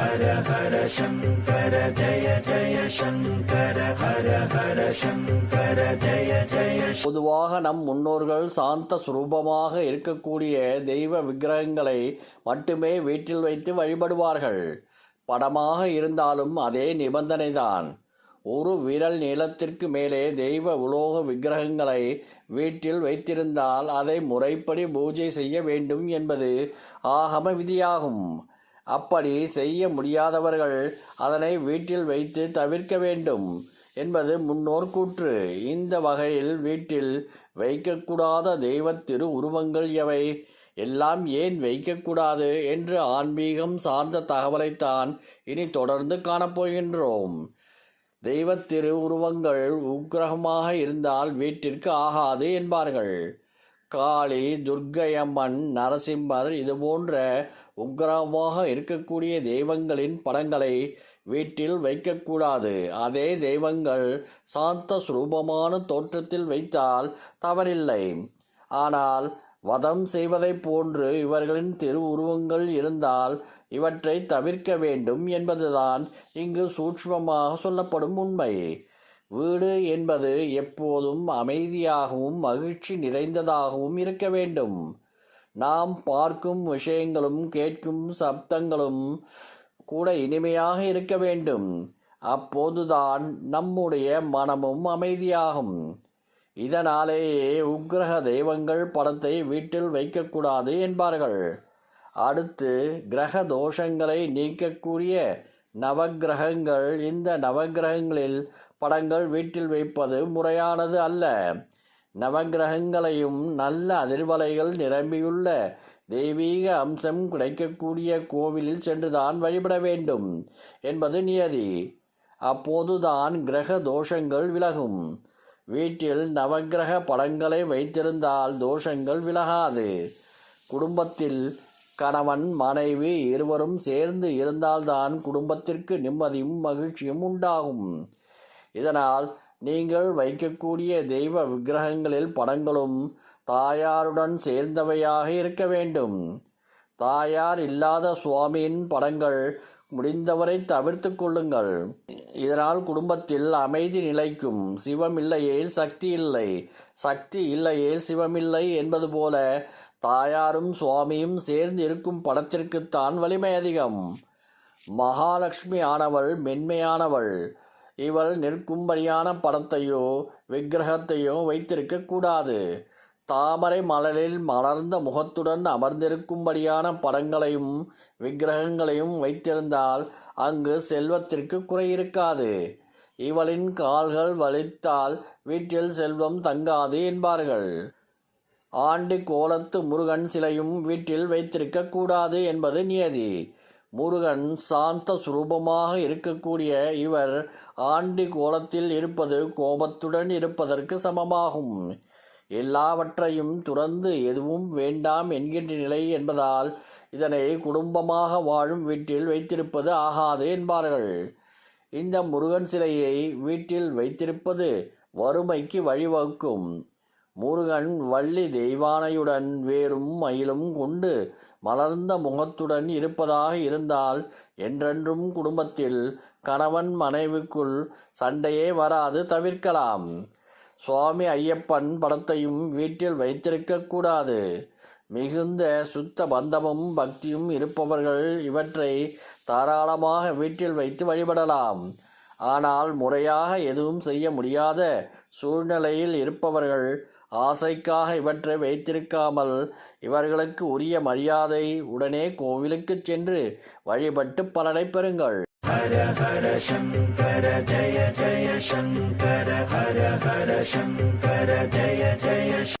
ஹர ஹர சங்கர ஜய ஜய சங்கர ஹர ஹர சங்கர ஜய ஜய பொதுவாக நம் முன்னோர்கள் சாந்த சுரூபமாக இருக்கக்கூடிய தெய்வ விக்கிரகங்களை மட்டுமே வீட்டில் வைத்து வழிபடுவார்கள். படமாக இருந்தாலும் அதே நிபந்தனைதான். ஒரு விரல் நீளத்திற்கு மேலே தெய்வ உலோக விக்கிரகங்களை வீட்டில் வைத்திருந்தால் அதை முறைப்படி பூஜை செய்ய வேண்டும் என்பது ஆகம விதியாகும். அப்படி செய்ய முடியாதவர்கள் அதனை வீட்டில் வைத்து தவிர்க்க வேண்டும் என்பது முன்னோர் கூற்று. இந்த வகையில் வீட்டில் வைக்கக்கூடாத தெய்வ திரு உருவங்கள் எவை? எல்லாம் ஏன் வைக்கக்கூடாது என்று ஆன்மீகம் சார்ந்த தகவலைத்தான் இனி தொடர்ந்து காணப்போகின்றோம். தெய்வத் திரு உருவங்கள் உக்கிரகமாக இருந்தால் வீட்டிற்கு ஆகாது என்பார்கள். காளி துர்க்கையம்மன் நரசிம்மர் இது போன்ற உக்ரமாக இருக்கக்கூடிய தெய்வங்களின் படங்களை வீட்டில் வைக்கக்கூடாது. அதே தெய்வங்கள் சாந்த சுரூபமான தோற்றத்தில் வைத்தால் தவறில்லை. ஆனால் வதம் செய்வதைப் போன்று இவர்களின் திருவுருவங்கள் இருந்தால் இவற்றை தவிர்க்க வேண்டும் என்பதுதான் இங்கு சூட்சமாக சொல்லப்படும் உண்மை. வீடு என்பது எப்போதும் அமைதியாகவும் மகிழ்ச்சி நிறைந்ததாகவும் இருக்க வேண்டும். நாம் பார்க்கும் விஷயங்களும் கேட்கும் சப்தங்களும் கூட இனிமையாக இருக்க வேண்டும். அப்போதுதான் நம்முடைய மனமும் அமைதியாகும். இதனாலேயே உக்கிரக தெய்வங்கள் படத்தை வீட்டில் வைக்கக்கூடாது என்பார்கள். அடுத்து கிரக தோஷங்களை நீக்கக்கூடிய நவக்கிரகங்கள் இந்த நவக்கிரகங்களில் படங்கள் வீட்டில் வைப்பது முறையானது அல்ல. நவக்கிரகங்களையும் நல்ல அதிர்வலைகள் நிரம்பியுள்ள தெய்வீக அம்சம் கிடைக்கக்கூடிய கோவிலில் சென்றுதான் வழிபட வேண்டும் என்பது நியதி. அப்போதுதான் கிரக தோஷங்கள் விலகும். வீட்டில் நவக்கிரக படங்களை வைத்திருந்தால் தோஷங்கள் விலகாது. குடும்பத்தில் கணவன் மனைவி இருவரும் சேர்ந்து இருந்தால்தான் குடும்பத்திற்கு நிம்மதியும் மகிழ்ச்சியும் உண்டாகும். இதனால் நீங்கள் வைக்கக்கூடிய தெய்வ விக்கிரகங்களில் படங்களும் தாயாருடன் சேர்ந்தவையாக இருக்க வேண்டும். தாயார் இல்லாத சுவாமியின் படங்கள் முடிந்தவரை தவிர்த்து கொள்ளுங்கள். இதனால் குடும்பத்தில் அமைதி நிலைக்கும். சிவம் இல்லையேல் சக்தி இல்லை. சக்தி இல்லையேல் சிவமில்லை என்பது போல தாயாரும் சுவாமியும் சேர்ந்து இருக்கும் படத்திற்குத்தான் வலிமை அதிகம். மகாலட்சுமி ஆனவள் மென்மையானவள். இவள் நிற்கும்படியான படத்தையோ விக்கிரகத்தையோ வைத்திருக்க கூடாது. தாமரை மலரில் மலர்ந்த முகத்துடன் அமர்ந்திருக்கும்படியான படங்களையும் விக்கிரகங்களையும் வைத்திருந்தால் அங்கு செல்வத்திற்கு குறை இருக்காது. இவளின் கால்கள் வலித்தால் வீட்டில் செல்வம் தங்காது என்பார்கள். ஆண்டு கோலத்து முருகன் சிலையும் வீட்டில் வைத்திருக்க கூடாது என்பது நியதி. முருகன் சாந்த சுரூபமாக இருக்கக்கூடிய இவர் ஆண்டி கோலத்தில் இருப்பது கோபத்துடன் இருப்பதற்கு சமமாகும். எல்லாவற்றையும் துறந்து எதுவும் வேண்டாம் என்கின்ற நிலை என்பதால் இதனை குடும்பமாக வாழும் வீட்டில் வைத்திருப்பது ஆகாது என்பார்கள். இந்த முருகன் சிலையை வீட்டில் வைத்திருப்பது வறுமைக்கு வழிவகுக்கும். முருகன் வள்ளி தெய்வானையுடன் வேறும் மயிலும் கொண்டு மலர்ந்த முகத்துடன் இருப்பதாக இருந்தால் என்றென்றும் குடும்பத்தில் கணவன் மனைவிக்குள் சண்டையே வராது தவிர்க்கலாம். சுவாமி ஐயப்பன் படத்தையும் வீட்டில் வைத்திருக்க கூடாது. மிகுந்த சுத்த பந்தமும் பக்தியும் இருப்பவர்கள் இவற்றை தாராளமாக வீட்டில் வைத்து வழிபடலாம். ஆனால் முறையாக எதுவும் செய்ய முடியாத சூழ்நிலையில் இருப்பவர்கள் ஆசைக்காக இவற்றை வைத்திருக்காமல் இவர்களுக்கு உரிய மரியாதை உடனே கோவிலுக்கு சென்று வழிபட்டு பலனை பெறுங்கள். ஹர ஹர சங்கர ஜய ஜய சங்கர ஹர ஹர சங்கர ஜய ஜய